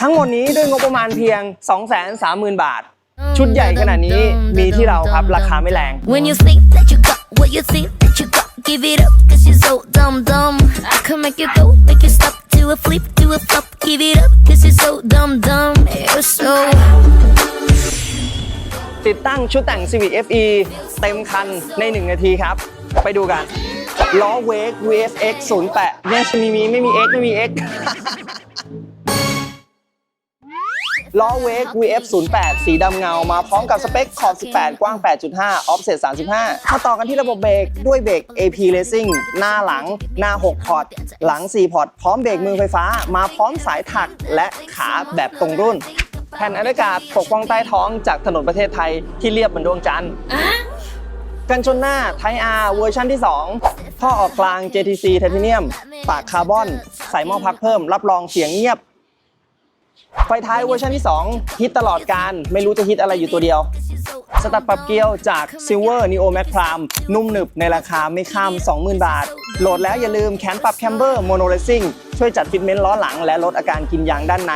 ทั้งหมดนี้ด้วยงบประมาณเพียง 230,000 บาท ชุดใหญ่ขนาดนี้มีที่เราครับราคาไม่แรง When you think that you got what you think that you got, give it up, cause you're so dumb dumb. I can make you go, make you stop, do a flip, do a flop, give it up, cause you're so dumb dumb. You're so ติดตั้งชุดแต่ง Civic FE เต็มคันใน 1 นาทีครับ ไปดูกันล้อเวก VFX 08เนี่ยมีมีไม่มี X ไม่มี X ล้อเวก VF 08สีดำเงามาพร้อมกับสเปคขอบ 18 กว้าง 8.5 offset 35 มาต่อกันที่ระบบเบรกด้วยเบรก AP Racing หน้าหลัง หน้า 6 พอร์ต หลัง 4 พอร์ต พร้อมเบรกมือไฟฟ้า มาพร้อมสายถักและขาแบบตรงรุ่น แผ่นอากาศปกป้องใต้ท้องจากถนนประเทศไทยที่เรียบเหมือนดวงจันทร์กันชนหน้าไท R เวอร์ชันที่ 2 ท่อออกกลาง JTC ไทเทเนียม ปากคาร์บอน ใส่หม้อพักเพิ่ม รับรองเสียงเงียบ ไฟท้ายเวอร์ชันที่ 2 ฮิตตลอดการไม่รู้จะฮิตอะไรอยู่ตัวเดียว สตัดปรับเกียวจาก Silver Neo Max Prime นุ่มหนึบในราคาไม่ข้าม 20,000 บาท โหลดแล้วอย่าลืมแขนปรับแคมเบอร์โมโนเรซิ่งช่วยจัดฟิตเมนต์ล้อหลังและลดอาการกินยางด้านใน